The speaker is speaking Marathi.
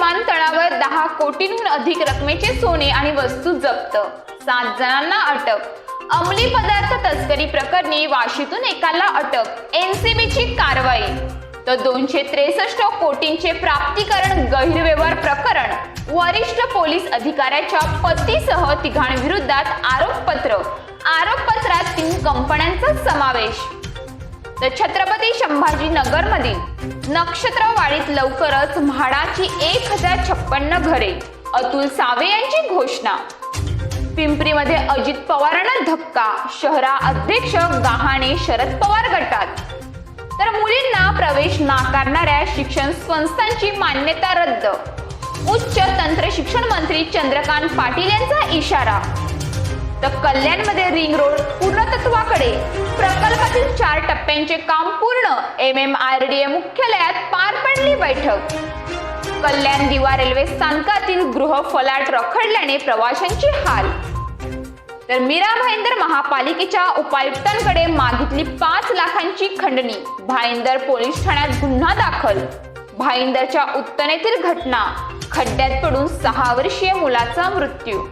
दहा कोटींहून अधिक रकमेचे सोने आणि वस्तू जप्त. सात जणांना अटक. अंमली पदार्थ तस्करी प्रकरणी वाशीतून एकाला अटक. एनसीबीची कारवाई. तर दोनशे त्रेसष्ट कोटींचे प्राप्तीकरण गैरव्यवहार प्रकरण. वरिष्ठ पोलीस अधिकाऱ्याच्या पतीसह तिघांविरोधात आरोपपत्र. आरोपपत्रात तीन कंपन्यांचा समावेश. तर छत्रपती संभाजीनगरमधील नक्षत्रवाडीत लवकरच म्हाडाची एक हजार छप्पन्न घरे. अतुल सावे यांची घोषणा. पिंपरीमध्ये अजित पवारांना धक्का. शहरा अध्यक्ष गहाणे शरद पवार गटात. तर मुलींना प्रवेश नाकारणाऱ्या शिक्षण संस्थांची मान्यता रद्द. उच्च तंत्र शिक्षण मंत्री चंद्रकांत पाटील यांचा इशारा. तर कल्याणमध्ये रिंग रोड पूर्णतत्वाकडे प्रकल्पातील चार टप्प्यांचे काम पूर्ण M M R D A मुख्यालयात पार पडली बैठक. कल्याण दिवा रेल्वे स्थानकातील गृह फलाट रखडल्याने प्रवाशांची हाल. तर मीरा भाईंदर महापालिकेच्या उपायुक्तांकडे मागितली पाच लाखांची खंडणी. भाईंदर पोलीस ठाण्यात गुन्हा दाखल. भाईंदरच्या उत्तरेतील घटना. खड्ड्यात पडून सहा वर्षीय मुलाचा मृत्यू.